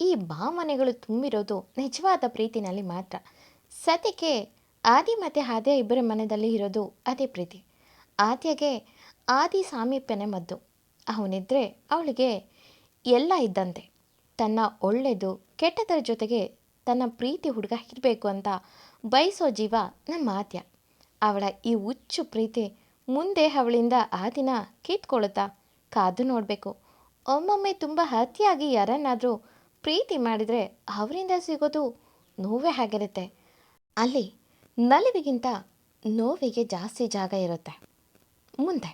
ಈ ಭಾವನೆಗಳು ತುಂಬಿರೋದು ನಿಜವಾದ ಪ್ರೀತಿನಲ್ಲಿ ಮಾತ್ರ. ಸದ್ಯಕ್ಕೆ ಆದಿ ಮತ್ತು ಆದ್ಯ ಇಬ್ಬರ ಮನದಲ್ಲಿ ಇರೋದು ಅದೇ ಪ್ರೀತಿ. ಆದ್ಯಗೆ ಆದಿ ಸಾಮೀಪ್ಯನೇ ಮದ್ದು. ಅವನಿದ್ರೆ ಅವಳಿಗೆ ಎಲ್ಲ ಇದ್ದಂತೆ. ತನ್ನ ಒಳ್ಳೆಯದು ಕೆಟ್ಟದರ ಜೊತೆಗೆ ತನ್ನ ಪ್ರೀತಿ ಹುಡುಗ ಇರಬೇಕು ಅಂತ ಬಯಸೋ ಜೀವ ನಮ್ಮ ಆದ್ಯ. ಅವಳ ಈ ಹುಚ್ಚು ಪ್ರೀತಿ ಮುಂದೆ ಅವಳಿಂದ ಆ ದಿನ ಕಿತ್ಕೊಳ್ಳುತ್ತಾ ಕಾದು ನೋಡಬೇಕು. ಒಮ್ಮೊಮ್ಮೆ ತುಂಬ ಅತಿಯಾಗಿ ಯಾರನ್ನಾದರೂ ಪ್ರೀತಿ ಮಾಡಿದರೆ ಅವರಿಂದ ಸಿಗೋದು ನೋವೇ ಆಗಿರುತ್ತೆ. ಅಲ್ಲಿ ನಲಿವಿಗಿಂತ ನೋವಿಗೆ ಜಾಸ್ತಿ ಜಾಗ ಇರುತ್ತೆ. ಮುಂದೆ.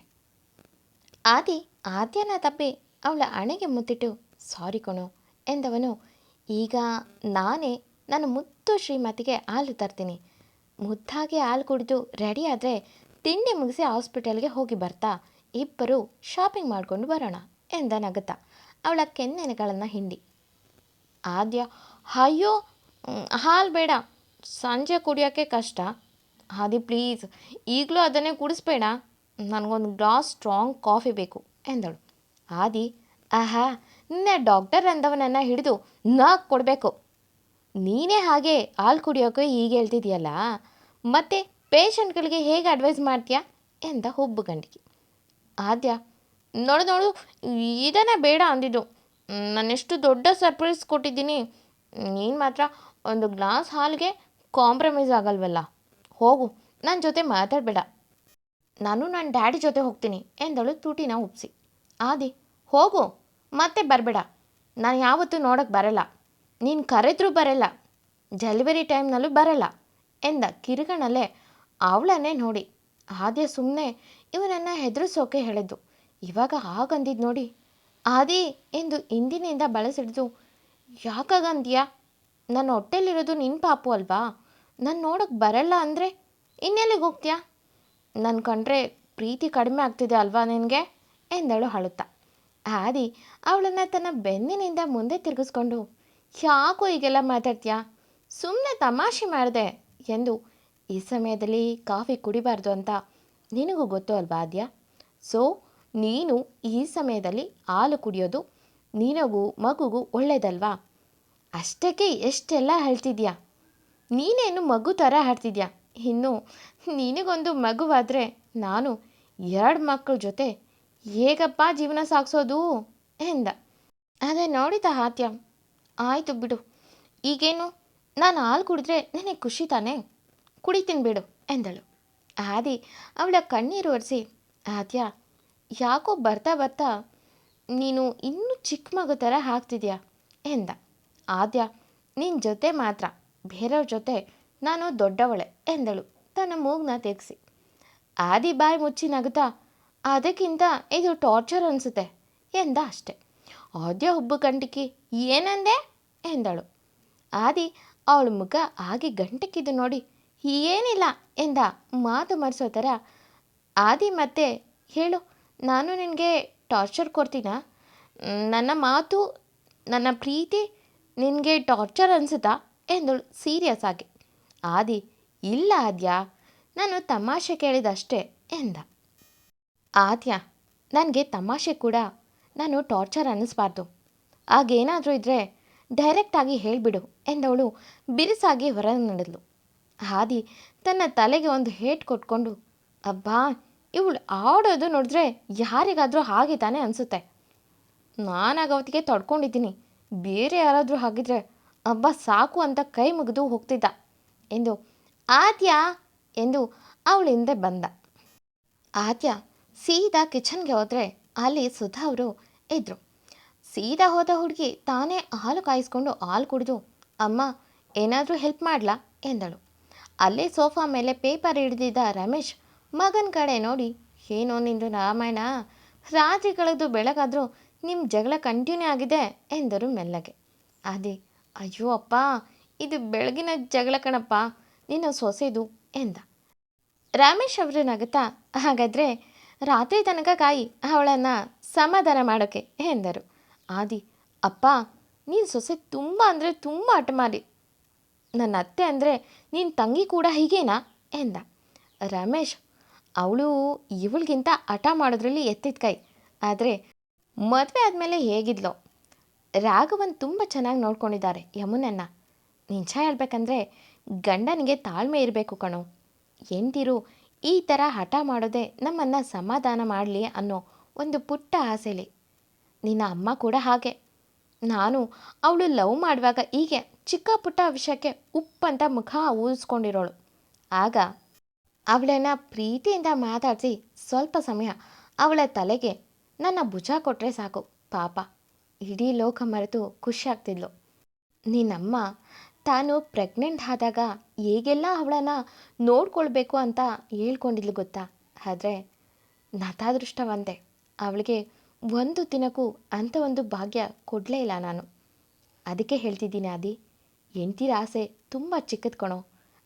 ಆದಿ ಆದ್ಯನ ತಪ್ಪಿ ಅವಳ ಹಣೆಗೆ ಮುತ್ತಿಟ್ಟು, ಸಾರಿ ಕಣೋ, ಎಂದವನು, ಈಗ ನಾನೇ ನನ್ನ ಮುದ್ದು ಶ್ರೀಮತಿಗೆ ಹಾಲು ತರ್ತೀನಿ. ಮುದ್ದಾಗಿ ಹಾಲು ಕುಡಿದು ರೆಡಿ ಆದರೆ ತಿಂಡಿ ಮುಗಿಸಿ ಹಾಸ್ಪಿಟಲ್ಗೆ ಹೋಗಿ ಬರ್ತಾ, ಇಬ್ಬರು ಶಾಪಿಂಗ್ ಮಾಡಿಕೊಂಡು ಬರೋಣ, ಎಂದ ನಗುತ್ತಾ, ಅವಳ ಕೆನ್ನೆನೆಗಳನ್ನು ಹಿಂಡಿ. ಆದ್ಯ, ಅಯ್ಯೋ ಹಾಲು ಬೇಡ. ಸಂಜೆ ಕುಡಿಯೋಕ್ಕೆ ಕಷ್ಟ. ಆದಿ ಪ್ಲೀಸ್ ಈಗಲೂ ಅದನ್ನೇ ಕುಡಿಸ್ಬೇಡ. ನನಗೊಂದು ಗ್ಲಾಸ್ ಸ್ಟ್ರಾಂಗ್ ಕಾಫಿ ಬೇಕು, ಎಂದಳು. ಆದಿ, ಆಹಾ, ನಿನ್ನೆ ಡಾಕ್ಟರ್ ಅಂದವನನ್ನು ಹಿಡಿದು ನಾಕ್ ಕೊಡಬೇಕು. ನೀನೇ ಹಾಗೆ ಹಾಲು ಕುಡಿಯೋಕೆ ಹೀಗೆ ಹೇಳ್ತಿದ್ಯಲ್ಲ, ಮತ್ತೆ ಪೇಷಂಟ್ಗಳಿಗೆ ಹೇಗೆ ಅಡ್ವೈಸ್ ಮಾಡ್ತೀಯಾ? ಎಂದ ಹುಬ್ಬು ಗಂಡಿಗೆ ಆದ್ಯ, ನೋಡು ನೋಡು, ಇದನ್ನೇ ಬೇಡ ಅಂದಿದ್ದು. ನಾನೆಷ್ಟು ದೊಡ್ಡ ಸರ್ಪ್ರೈಸ್ ಕೊಟ್ಟಿದ್ದೀನಿ. ನೀನು ಮಾತ್ರ ಒಂದು ಗ್ಲಾಸ್ ಹಾಲಿಗೆ ಕಾಂಪ್ರಮೈಸ್ ಆಗಲ್ವಲ್ಲ? ಹೋಗು ನನ್ನ ಜೊತೆ ಮಾತಾಡಬೇಡ. ನಾನು ನನ್ನ ಡ್ಯಾಡಿ ಜೊತೆ ಹೋಗ್ತೀನಿ, ಎಂದಳು ತುಟಿನ ಉಪ್ಸಿ. ಆದಿ, ಹೋಗು, ಮತ್ತೆ ಬರಬೇಡ. ನಾನು ಯಾವತ್ತೂ ನೋಡೋಕ್ಕೆ ಬರಲ್ಲ. ನೀನು ಕರೆದ್ರೂ ಬರಲ್ಲ. ಡೆಲಿವರಿ ಟೈಮ್ನಲ್ಲೂ ಬರಲ್ಲ, ಎಂದ ಕಿರುಗಣಲ್ಲೇ ಅವಳನ್ನೇ ನೋಡಿ. ಆದ್ಯ ಸುಮ್ಮನೆ ಇವನನ್ನು ಹೆದರಿಸೋಕೆ ಹೇಳಿದ್ದು. ಇವಾಗ ಹಾಗಂದಿದ್ದು ನೋಡಿ ಆದಿ ಎಂದು ಇಂದಿನಿಂದ ಬಳಸಿಡಿದು ಯಾಕಾಗಂದ್ಯ ನನ್ನ ಹೊಟ್ಟೆಲಿರೋದು ನಿನ್ನ ಪಾಪು ಅಲ್ವಾ? ನಾನು ನೋಡೋಕ್ಕೆ ಬರಲ್ಲ ಅಂದರೆ ಇನ್ನೆಲ್ಲಿಗೆ ಹೋಗ್ತೀಯಾ? ನನ್ನ ಕಂಡ್ರೆ ಪ್ರೀತಿ ಕಡಿಮೆ ಆಗ್ತಿದೆ ಅಲ್ವಾ ನಿನಗೆ? ಎಂದಳು ಅಳುತ್ತಾ. ಆದಿ ಅವಳನ್ನು ತನ್ನ ಬೆನ್ನಿನಿಂದ ಮುಂದೆ ತಿರುಗಿಸ್ಕೊಂಡು, ಯಾಕೋ ಈಗೆಲ್ಲ ಮಾತಾಡ್ತೀಯಾ? ಸುಮ್ಮನೆ ತಮಾಷೆ ಮಾಡಿದೆ ಎಂದು, ಈ ಸಮಯದಲ್ಲಿ ಕಾಫಿ ಕುಡಿಬಾರ್ದು ಅಂತ ನಿನಗೂ ಗೊತ್ತು ಅಲ್ವಾ ಆದ್ಯ? ಸೊ ನೀನು ಈ ಸಮಯದಲ್ಲಿ ಹಾಲು ಕುಡಿಯೋದು ನಿನಗೂ ಮಗುಗೂ ಒಳ್ಳೆಯದಲ್ವಾ ಅಷ್ಟಕ್ಕೆ ಎಷ್ಟೆಲ್ಲ ಹೇಳ್ತಿದ್ಯಾ? ನೀನೇನು ಮಗು ಥರ ಹಾಡ್ತಿದ್ಯಾ ಇನ್ನು ನಿನಗೊಂದು ಮಗುವಾದರೆ ನಾನು ಎರಡು ಮಕ್ಕಳ ಜೊತೆ ಹೇಗಪ್ಪ ಜೀವನ ಸಾಗಿಸೋದು ಎಂದ. ಅದೇ ನೋಡಿದ ಹಾತ್ಯ, ಆಯಿತು ಬಿಡು. ಈಗೇನು? ನಾನು ಹಾಲು ಕುಡಿದ್ರೆ ನನಗೆ ಖುಷಿ ತಾನೇ? ಕುಡಿತೀನಿ ಬಿಡು ಎಂದಳು. ಆದಿ ಅವಳ ಕಣ್ಣೀರು ಒರೆಸಿ ಆದ್ಯ ಯಾಕೋ ಬರ್ತಾ ಬರ್ತಾ ನೀನು ಇನ್ನೂ ಚಿಕ್ಕ ಮಗು ಥರ ಹಾಕ್ತಿದ್ಯಾ ಎಂದ. ಆದ್ಯ ನಿನ್ನ ಜೊತೆ ಮಾತ್ರ, ಬೇರೆಯವ್ರ ಜೊತೆ ನಾನು ದೊಡ್ಡವಳೆ ಎಂದಳು ತನ್ನ ಮೂಗ್ನ ತೆಗೆಸಿ. ಆದಿ ಬಾಯಿ ಮುಚ್ಚಿ ನಗುತ್ತಾ, ಅದಕ್ಕಿಂತ ಇದು ಟಾರ್ಚರ್ ಅನಿಸುತ್ತೆ ಎಂದ ಅಷ್ಟೆ. ಆದ್ಯ ಹುಬ್ಬು ಕಂಟಿಕಿ, ಏನಂದೆ ಎಂದಳು. ಆದಿ ಅವಳ ಮುಖ ಹಾಗೆ ಗಂಟಕ್ಕಿದ್ದು ನೋಡಿ, ಏನಿಲ್ಲ ಎಂದ ಮಾತು ಮರೆಸೋ ಥರ ಆದಿ ಮತ್ತೆ ಹೇಳು ನಾನು ನಿನಗೆ ಟಾರ್ಚರ್ ಕೊಡ್ತೀನಾ? ನನ್ನ ಮಾತು, ನನ್ನ ಪ್ರೀತಿ ನಿನಗೆ ಟಾರ್ಚರ್ ಅನಿಸುತ್ತಾ? ಎಂದಳು ಸೀರಿಯಸ್ ಆಗಿ, ಆದಿ, ಇಲ್ಲ ಆದ್ಯಾ? ನಾನು ತಮಾಷೆ ಕೇಳಿದಷ್ಟೇ ಎಂದ. ಆದ್ಯ, ನನಗೆ ತಮಾಷೆ ಕೂಡ, ನಾನು ಟಾರ್ಚರ್ ಅನ್ನಿಸ್ಬಾರ್ದು. ಆಗೇನಾದರೂ ಇದ್ದರೆ ಡೈರೆಕ್ಟಾಗಿ ಹೇಳಿಬಿಡು ಎಂದವಳು ಬಿರುಸಾಗಿ ಹೊರಗೆ ನಡೆದಳು ಆದಿ ತನ್ನ ತಲೆಗೆ ಒಂದು ಹೇಟ್ ಕೊಟ್ಕೊಂಡು, ಅಬ್ಬಾ ಇವಳು ಆಡೋದು ನೋಡಿದ್ರೆ ಯಾರಿಗಾದರೂ ಹಾಗೆ ತಾನೇ ಅನಿಸುತ್ತೆ. ನಾನಾಗ ಅವತ್ತಿಗೆ ತಡ್ಕೊಂಡಿದ್ದೀನಿ. ಬೇರೆ ಯಾರಾದರೂ ಹಾಗಿದ್ರೆ ಹಬ್ಬ ಸಾಕು ಅಂತ ಕೈ ಮುಗಿದು ಹೋಗ್ತಿದ್ದ ಎಂದು ಆದ್ಯ ಎಂದು ಅವಳ ಹಿಂದೆ ಬಂದ. ಆದ್ಯ ಸೀದಾ ಕಿಚನ್ಗೆ ಹೋದರೆ ಅಲ್ಲಿ ಸುಧಾ ಅವರು ಇದ್ದರು ಸೀದಾ ಹೋದ ಹುಡುಗಿ ತಾನೇ ಹಾಲು ಕಾಯಿಸ್ಕೊಂಡು ಹಾಲು ಕುಡಿದು, ಅಮ್ಮ, ಏನಾದರೂ ಹೆಲ್ಪ್ ಮಾಡಲಾ? ಎಂದಳು. ಅಲ್ಲೇ ಸೋಫಾ ಮೇಲೆ ಪೇಪರ್ ಹಿಡಿದಿದ್ದ ರಮೇಶ್ ಮಗನ ಕಡೆ ನೋಡಿ, ಏನೋ ನಿಂದು ರಾಮಾಯಣ? ರಾತ್ರಿ ಕಳೆದು ಬೆಳಗಾದರೂ ನಿಮ್ಮ ಜಗಳ ಕಂಟಿನ್ಯೂ ಆಗಿದೆ ಎಂದರು ಮೆಲ್ಲಗೆ. ಅದೇ, ಅಯ್ಯೋ ಅಪ್ಪ, ಇದು ಬೆಳಗಿನ ಜಗಳ ಕಣಪ್ಪ, ನಿನ್ನ ಸೊಸೆದು ಎಂದ. ರಮೇಶ್ ಅವರು ನಗುತ್ತಾ, ಹಾಗಾದರೆ ರಾತ್ರಿ ತನಕ ಕಾಯಿ ಅವಳನ್ನು ಸಮಾಧಾನ ಮಾಡೋಕೆ ಎಂದರು. ಆದಿ, ಅಪ್ಪ, ನೀನು ಸೊಸೆ ತುಂಬ ಅಂದರೆ ತುಂಬ ಹಠಮಾರಿ ನನ್ನ ಅತ್ತೆ ಅಂದರೆ ನಿನ್ನ ತಂಗಿ ಕೂಡ ಹೀಗೇನಾ ಎಂದ. ರಮೇಶ್ ಅವಳು ಇವಳಿಗಿಂತ ಹಠ ಮಾಡೋದ್ರಲ್ಲಿ ಎತ್ತಿದ ಕೈ. ಆದರೆ ಮದುವೆ ಆದಮೇಲೆ ಹೇಗಿದ್ಲೋ. ರಾಘವನ್ ತುಂಬ ಚೆನ್ನಾಗಿ ನೋಡ್ಕೊಂಡಿದ್ದಾರೆ ಯಮುನನ್ನ. ನಿಜ ಹೇಳ್ಬೇಕಂದ್ರೆ ಗಂಡನಿಗೆ ತಾಳ್ಮೆ ಇರಬೇಕು ಕಣೋ. ಎಂದಿರು ಈ ಥರ ಹಠ ಮಾಡೋದೇ ನಮ್ಮನ್ನು ಸಮಾಧಾನ ಮಾಡಲಿ ಅನ್ನೋ ಒಂದು ಪುಟ್ಟ ಆಸೆಲಿ. ನಿನ್ನ ಅಮ್ಮ ಕೂಡ ಹಾಗೆ. ನಾನು ಅವಳು ಲವ್ ಮಾಡುವಾಗ ಹೀಗೆ ಚಿಕ್ಕ ಪುಟ್ಟ ವಿಷಯಕ್ಕೆ ಉಪ್ಪಂತ ಮುಖ ಊದಿಸ್ಕೊಂಡಿರೋಳು. ಆಗ ಅವಳನ್ನ ಪ್ರೀತಿಯಿಂದ ಮಾತಾಡಿಸಿ ಸ್ವಲ್ಪ ಸಮಯ ಅವಳ ತಲೆಗೆ ನನ್ನ ಭುಜ ಕೊಟ್ಟರೆ ಸಾಕು. ಪಾಪ. ಇಡೀ ಲೋಕ ಮರೆತು ಖುಷಿಯಾಗ್ತಿದ್ಲು. ನಿನ್ನಮ್ಮ ತಾನು ಪ್ರೆಗ್ನೆಂಟ್ ಆದಾಗ ಹೇಗೆಲ್ಲ ಅವಳನ್ನು ನೋಡ್ಕೊಳ್ಬೇಕು ಅಂತ ಹೇಳ್ಕೊಂಡಿದ್ಲು ಗೊತ್ತಾ? ಆದರೆ ನತಾದೃಷ್ಟವಂತೆ ಅವಳಿಗೆ ಒಂದು ದಿನಕ್ಕೂ ಅಂಥ ಒಂದು ಭಾಗ್ಯ ಕೊಡಲೇ ಇಲ್ಲ ನಾನು. ಅದಕ್ಕೆ ಹೇಳ್ತಿದ್ದೀನಿ ಆದಿ. ಹೆಂಡ್ತಿರ ಆಸೆ ತುಂಬ ಚಿಕ್ಕದು ಕಣೋ.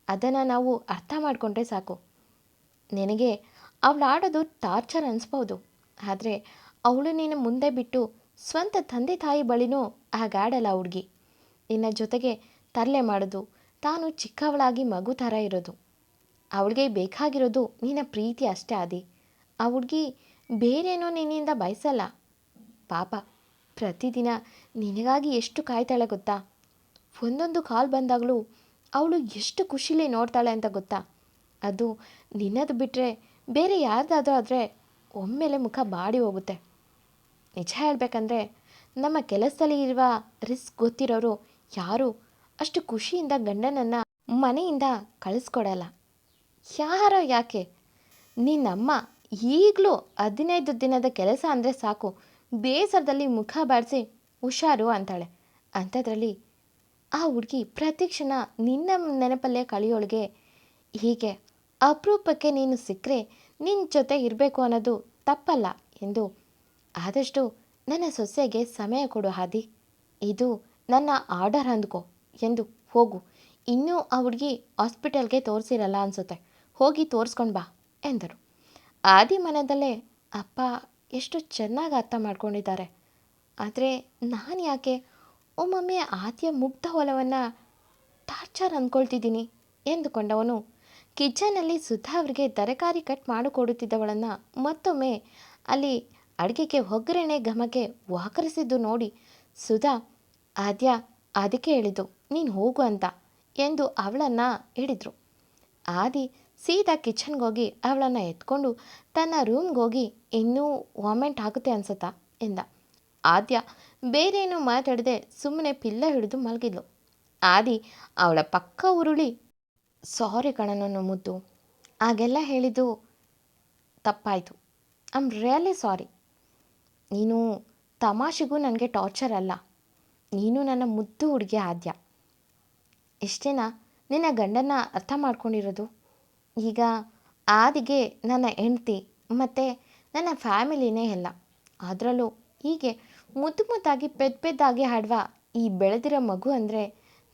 ಅದನ್ನು ನಾವು ಅರ್ಥ ಮಾಡಿಕೊಂಡ್ರೆ ಸಾಕು. ನಿನಗೆ ಅವಳು ಆಡೋದು ಟಾರ್ಚರ್ ಅನಿಸ್ಬೋದು. ಆದರೆ ಅವಳು ನೀನು ಮುಂದೆ ಬಿಟ್ಟು ಸ್ವಂತ ತಂದೆ ತಾಯಿ ಬಳಿನೂ ಹಾಗಾಡಲ್ಲ ಹುಡುಗಿ. ನಿನ್ನ ಜೊತೆಗೆ ತರಲೆ ಮಾಡೋದು ತಾನು ಚಿಕ್ಕವಳಾಗಿ ಮಗು ಥರ ಇರೋದು. ಅವಳಿಗೆ ಬೇಕಾಗಿರೋದು ನಿನ್ನ ಪ್ರೀತಿ ಅಷ್ಟೇ ಆದಿ. ಆ ಹುಡುಗಿ ಬೇರೇನೋ ನಿನ್ನಿಂದ ಬಯಸಲ್ಲ. ಪಾಪ, ಪ್ರತಿದಿನ ನಿನಗಾಗಿ ಎಷ್ಟು ಕಾಯ್ತಾಳೆ ಗೊತ್ತಾ? ಒಂದೊಂದು ಕಾಲ್ ಬಂದಾಗಲೂ ಅವಳು ಎಷ್ಟು ಖುಷಿಲಿ ನೋಡ್ತಾಳೆ ಅಂತ ಗೊತ್ತಾ? ಅದು ನಿನ್ನದು ಬಿಟ್ಟರೆ ಬೇರೆ ಯಾರ್ದಾದ್ರೂ ಆದರೆ ಒಮ್ಮೆಲೆ ಮುಖ ಬಾಡಿ ಹೋಗುತ್ತೆ. ನಿಜ ಹೇಳಬೇಕಂದ್ರೆ ನಮ್ಮ ಕೆಲಸದಲ್ಲಿ ಇರುವ ರಿಸ್ಕ್ ಗೊತ್ತಿರೋರು ಯಾರೂ ಅಷ್ಟು ಖುಷಿಯಿಂದ ಗಂಡನನ್ನು ಮನೆಯಿಂದ ಕಳಿಸ್ಕೊಡಲ್ಲ. ಯಾರೋ ಯಾಕೆ? ನಿನ್ನಮ್ಮ ಈಗಲೂ ಹದಿನೈದು ದಿನದ ಕೆಲಸ ಅಂದರೆ ಸಾಕು, ಬೇಸರದಲ್ಲಿ ಮುಖ ಬಾಡಿಸಿ ಹುಷಾರು ಅಂತಾಳೆ. ಅಂಥದ್ರಲ್ಲಿ ಆ ಹುಡುಗಿ ಪ್ರತಿ ಕ್ಷಣ ನಿನ್ನ ನೆನಪಲ್ಲೇ ಕಳಿಯೋಳಿಗೆ ಹೀಗೆ ಅಪರೂಪಕ್ಕೆ ನೀನು ಸಿಕ್ಕರೆ ನಿನ್ನ ಜೊತೆ ಇರಬೇಕು ಅನ್ನೋದು ತಪ್ಪಲ್ಲ ಎಂದು. ಆದಷ್ಟು ನನ್ನ ಸೊಸೆಗೆ ಸಮಯ ಕೊಡು ಹಾದಿ. ಇದು ನನ್ನ ಆರ್ಡರ್ ಅಂದ್ಕೋ ಎಂದು ಹೋಗು. ಇನ್ನೂ ಆ ಹುಡುಗಿ ಹಾಸ್ಪಿಟಲ್ಗೆ ತೋರಿಸಿರಲ್ಲ ಅನಿಸುತ್ತೆ. ಹೋಗಿ ತೋರಿಸ್ಕೊಂಡು ಬಾ ಎಂದರು. ಆದಿ ಮನದಲ್ಲೇ ಅಪ್ಪ ಎಷ್ಟು ಚೆನ್ನಾಗಿ ಅರ್ಥ ಮಾಡ್ಕೊಂಡಿದ್ದಾರೆ. ಆದರೆ ನಾನು ಯಾಕೆ ಒಮ್ಮೊಮ್ಮೆ ಆದಿಯ ಮುಗ್ಧ ಹೊಲವನ್ನು ಟಾರ್ಚರ್ ಅಂದ್ಕೊಳ್ತಿದ್ದೀನಿ ಎಂದುಕೊಂಡವನು ಕಿಚನಲ್ಲಿ ಸುಧಾ ಅವರಿಗೆ ತರಕಾರಿ ಕಟ್ ಮಾಡಿಕೊಡುತ್ತಿದ್ದವಳನ್ನು ಮತ್ತೊಮ್ಮೆ ಅಲ್ಲಿ ಅಡುಗೆಗೆ ಒಗ್ಗರಣೆ ಘಮಕ್ಕೆ ವಾಕರಿಸಿದ್ದು ನೋಡಿ ಸುಧಾ, ಆದ್ಯ, ಅದಕ್ಕೆ ಹೇಳಿದ್ದು, ನೀನು ಹೋಗು ಅಂತ ಎಂದು ಅವಳನ್ನು ಹಿಡಿದ್ರು ಆದಿ ಸೀದಾ ಕಿಚನ್ಗೆ ಹೋಗಿ ಅವಳನ್ನು ಎತ್ಕೊಂಡು ತನ್ನ ರೂಮ್ಗೆ ಹೋಗಿ, ಇನ್ನೂ ವಾಮೆಂಟ್ ಆಗುತ್ತೆ ಅನ್ಸತ್ತಾ ಎಂದ. ಆದ್ಯ ಬೇರೇನು ಮಾತಾಡದೆ ಸುಮ್ಮನೆ ಪಿಲ್ಲ ಹಿಡಿದು ಮಲಗಿದ್ಲು. ಆದಿ ಅವಳ ಪಕ್ಕ ಉರುಳಿ ಸಾರಿ ನಮ್ಮದು ಹಾಗೆಲ್ಲ ಹೇಳಿದ್ದು ತಪ್ಪಾಯಿತು. ಐ ಆಮ್ ರಿಯಲಿ ಸಾರಿ ನೀನು ತಮಾಷೆಗೂ ನನಗೆ ಟಾರ್ಚರ್ ಅಲ್ಲ. ನೀನು ನನ್ನ ಮುದ್ದು ಹುಡುಗಿ ಆದ್ಯ? ಇಷ್ಟೇನಾ ನಿನ್ನ ಗಂಡನ ಅರ್ಥ ಮಾಡ್ಕೊಂಡಿರೋದು? ಈಗ ಆದಿಗೆ ನನ್ನ ಹೆಂಡ್ತಿ ಮತ್ತು ನನ್ನ ಫ್ಯಾಮಿಲಿನೇ ಎಲ್ಲ ಅದರಲ್ಲೂ ಹೀಗೆ ಮುದ್ದು ಮುದ್ದಾಗಿ ಪೆದ್ ಪೆದ್ದಾಗಿ ಹಾಡುವ ಈ ಬೆಳೆದಿರೋ ಮಗು ಅಂದರೆ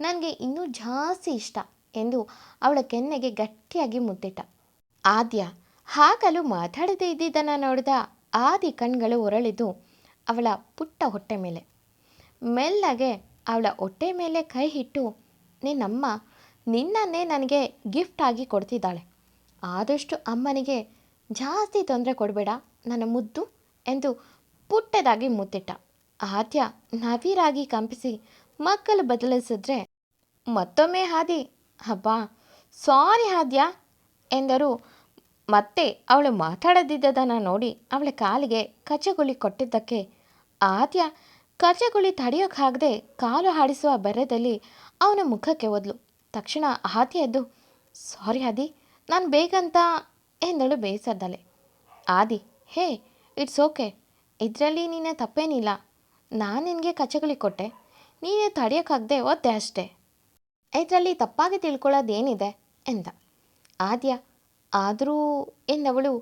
ನನಗೆ ಇನ್ನೂ ಜಾಸ್ತಿ ಇಷ್ಟ. ಎಂದು ಅವಳ ಕೆನ್ನೆಗೆ ಗಟ್ಟಿಯಾಗಿ ಮುದ್ದಿಟ್ಟ. ಆದ್ಯ, ಹಾಗಲು ಮಾತಾಡದೇ ಇದ್ದಿದ್ದನ್ನು ನೋಡಿದ ಆದಿ ಕಣ್ಗಳು ಹೊರಳಿದ್ದು ಅವಳ ಪುಟ್ಟ ಹೊಟ್ಟೆ ಮೇಲೆ. ಮೆಲ್ಲಗೆ ಅವಳ ಹೊಟ್ಟೆ ಮೇಲೆ ಕೈ ಇಟ್ಟು ನಿನ್ನಮ್ಮ ನಿನ್ನನ್ನೇ ನನಗೆ ಗಿಫ್ಟ್ ಆಗಿ ಕೊಡ್ತಿದ್ದಾಳೆ. ಆದಷ್ಟು ಅಮ್ಮನಿಗೆ ಜಾಸ್ತಿ ತೊಂದರೆ ಕೊಡಬೇಡ, ನನ್ನ ಮುದ್ದು ಎಂದು ಪುಟ್ಟದಾಗಿ ಮುತ್ತಿಟ್ಟ ಆದ್ಯ ನವಿರಾಗಿ ಕಂಪಿಸಿ ಮಕ್ಕಳು ಬದಲಿಸಿದ್ರೆ ಮತ್ತೊಮ್ಮೆ ಹಾದಿ ಹಬ್ಬ. ಸಾರಿ ಹಾದ್ಯ ಎಂದರು. ಮತ್ತೆ ಅವಳು ಮಾತಾಡದಿದ್ದದನ್ನು ನೋಡಿ ಅವಳ ಕಾಲಿಗೆ ಕಚಗುಳಿ ಕೊಟ್ಟಿದ್ದಕ್ಕೆ. ಆದ್ಯ, ಕಚಗುಳಿ ತಡೆಯೋಕ್ಕಾಗದೆ ಕಾಲು ಹಾಡಿಸುವ ಬರದಲ್ಲಿ ಅವನ ಮುಖಕ್ಕೆ ಒದ್ಲು. ತಕ್ಷಣ ಆದ್ಯ ಎದ್ದು, ಸಾರಿ ಆದಿ, ನಾನು ಬೇಗಂತ ಎಂದಳು ಬೇಸರದಲ್ಲೇ ಆದಿ, ಹೇ, ಇಟ್ಸ್ ಓಕೆ. ಇದರಲ್ಲಿ ನಿನ್ನ ತಪ್ಪೇನಿಲ್ಲ. ನಾನು ನಿನಗೆ ಕಚಗುಳಿ ಕೊಟ್ಟೆ. ನೀನೇ ತಡೆಯೋಕ್ಕಾಗದೆ ಒದ್ದೆ ಅಷ್ಟೇ. ಇದರಲ್ಲಿ ತಪ್ಪಾಗಿ ತಿಳ್ಕೊಳ್ಳೋದೇನಿದೆ ಎಂದ. ಆದ್ಯ, ಆದರೂ ಎಂದವಳು,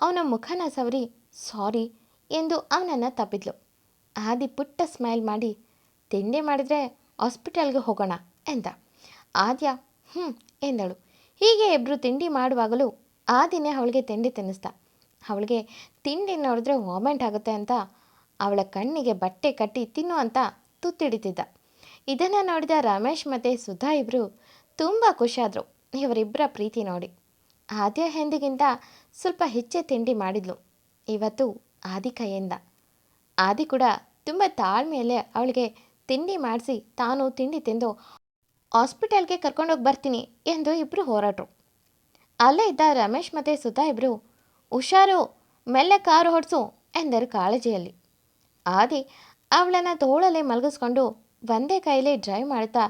ಅವನ ಮುಖನ ಸವರಿ, ಸಾರಿ ಎಂದು ಅವನನ್ನು ತಪ್ಪಿದ್ಲು. ಆದಿ ಪುಟ್ಟ ಸ್ಮೈಲ್ ಮಾಡಿ, ತಿಂಡಿ ಮಾಡಿದರೆ ಹಾಸ್ಪಿಟಲ್ಗೆ ಹೋಗೋಣ ಎಂದ. ಆದ್ಯ ಹ್ಞೂ ಎಂದಳು. ಹೀಗೆ ಇಬ್ಬರು ತಿಂಡಿ ಮಾಡುವಾಗಲೂ ಆದಿನೇ ಅವಳಿಗೆ ತಿಂಡಿ ತಿನ್ನಿಸ್ದ. ಅವಳಿಗೆ, ತಿಂಡಿ ನೋಡಿದ್ರೆ ವಾಮೆಂಟ್ ಆಗುತ್ತೆ ಅಂತ ಅವಳ ಕಣ್ಣಿಗೆ ಬಟ್ಟೆ ಕಟ್ಟಿ ತಿನ್ನು ಅಂತ ತುತ್ತಿಡಿತಿದ್ದ. ಇದನ್ನು ನೋಡಿದ ರಮೇಶ್ ಮತ್ತು ಸುಧಾ ಇಬ್ಬರು ತುಂಬ ಖುಷಿಯಾದರು. ಇವರಿಬ್ಬರ ಪ್ರೀತಿ ನೋಡಿ. ಆದ್ಯ ಹೆಂದಿಗಿಂತ ಸ್ವಲ್ಪ ಹೆಚ್ಚೆ ತಿಂಡಿ ಮಾಡಿದ್ಲು. ಇವತ್ತು ಆದಿ ಕೈಯಿಂದ ಆದಿ ಕೂಡ ತುಂಬ ತಾಳ್ಮೆಯಲ್ಲೇ ಅವಳಿಗೆ ತಿಂಡಿ ಮಾಡಿಸಿ ತಾನು ತಿಂಡಿ ತಿಂದು ಹಾಸ್ಪಿಟಲ್ಗೆ ಕರ್ಕೊಂಡೋಗಿ ಬರ್ತೀನಿ ಎಂದು ಇಬ್ಬರು ಹೋರಾಟರು. ಅಲ್ಲೇ ಇದ್ದ ರಮೇಶ್ ಮತ್ತು ಸುಧಾ ಇಬ್ಬರು ಹುಷಾರು, ಮೆಲ್ಲೆ ಕಾರು ಹೊಡೆಸು ಎಂದರು ಕಾಳಜಿಯಲ್ಲಿ. ಆದಿ ಅವಳನ್ನು ತೋಳಲ್ಲೇ ಮಲಗಿಸ್ಕೊಂಡು ಒಂದೇ ಕೈಲಿ ಡ್ರೈವ್ ಮಾಡ್ತಾ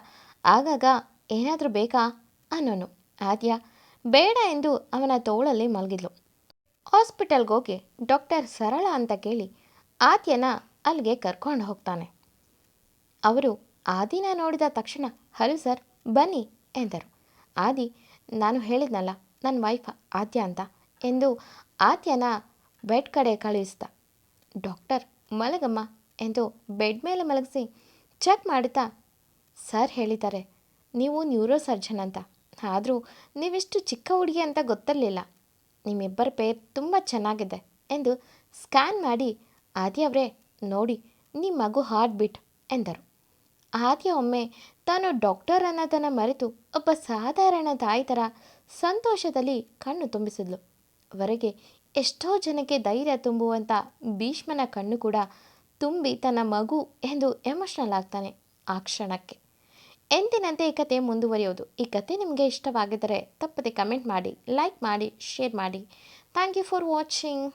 ಆಗಾಗ ಏನಾದರೂ ಬೇಕಾ ಅನ್ನೋನು. ಆದ್ಯ ಬೇಡ ಎಂದು ಅವನ ತೋಳಲ್ಲಿ ಮಲಗಿದ್ಲು. ಹಾಸ್ಪಿಟಲ್ಗೆ ಹೋಗಿ ಡಾಕ್ಟರ್ ಸರಳ ಅಂತ ಕೇಳಿ ಆದ್ಯನ ಅಲ್ಲಿಗೆ ಕರ್ಕೊಂಡು ಹೋಗ್ತಾನೆ. ಅವರು ಆದಿನ ನೋಡಿದ ತಕ್ಷಣ, ಹಲೋ ಸರ್, ಬನ್ನಿ ಎಂದರು. ಆದಿ, ನಾನು ಹೇಳಿದ್ನಲ್ಲ ನನ್ನ ವೈಫ್ ಆದ್ಯ ಅಂತ ಎಂದು ಆದ್ಯನ ಬೆಡ್ ಕಡೆ ಕಳುಹಿಸ್ದ. ಡಾಕ್ಟರ್, ಮಲಗಮ್ಮ ಎಂದು ಬೆಡ್ ಮೇಲೆ ಮಲಗಿಸಿ ಚೆಕ್ ಮಾಡುತ್ತಾ? ಸರ್ ಹೇಳಿದ್ದಾರೆ, ನೀವು ನ್ಯೂರೋ ಸರ್ಜನ್ ಅಂತ. ಆದರೂ ನೀವೆಷ್ಟು ಚಿಕ್ಕ ಹುಡುಗಿ ಅಂತ ಗೊತ್ತಿರಲಿಲ್ಲ. ನಿಮ್ಮಿಬ್ಬರ ಪೇರ್ ತುಂಬ ಚೆನ್ನಾಗಿದೆ ಎಂದು ಸ್ಕ್ಯಾನ್ ಮಾಡಿ ಆದಿ ಅವರೇ, ನೋಡಿ ನಿಮ್ಮ ಮಗು ಹಾರ್ಟ್ ಬೀಟ್ ಎಂದರು. ಆದ್ಯ ಒಮ್ಮೆ ತಾನು ಡಾಕ್ಟರ್ ಅನ್ನೋದನ್ನು ಮರೆತು ಒಬ್ಬ ಸಾಧಾರಣ ತಾಯಿ ಥರ ಸಂತೋಷದಲ್ಲಿ ಕಣ್ಣು ತುಂಬಿಸಿದ್ಲು. ಹೊರಗೆ ಎಷ್ಟೋ ಜನಕ್ಕೆ ಧೈರ್ಯ ತುಂಬುವಂಥ ಭೀಷ್ಮನ ಕಣ್ಣು ಕೂಡ ತುಂಬಿ ತನ್ನ ಮಗು ಎಂದು ಎಮೋಷ್ನಲ್ ಆಗ್ತಾನೆ ಆ ಕ್ಷಣಕ್ಕೆ. ಎಂದಿನಂತೆ ಈ ಕತೆ ಮುಂದುವರಿಯೋದು. ಈ ಕತೆ ನಿಮಗೆ ಇಷ್ಟವಾಗಿದ್ದರೆ ತಪ್ಪದೆ ಕಮೆಂಟ್ ಮಾಡಿ, ಲೈಕ್ ಮಾಡಿ, ಶೇರ್ ಮಾಡಿ. Thank you for watching.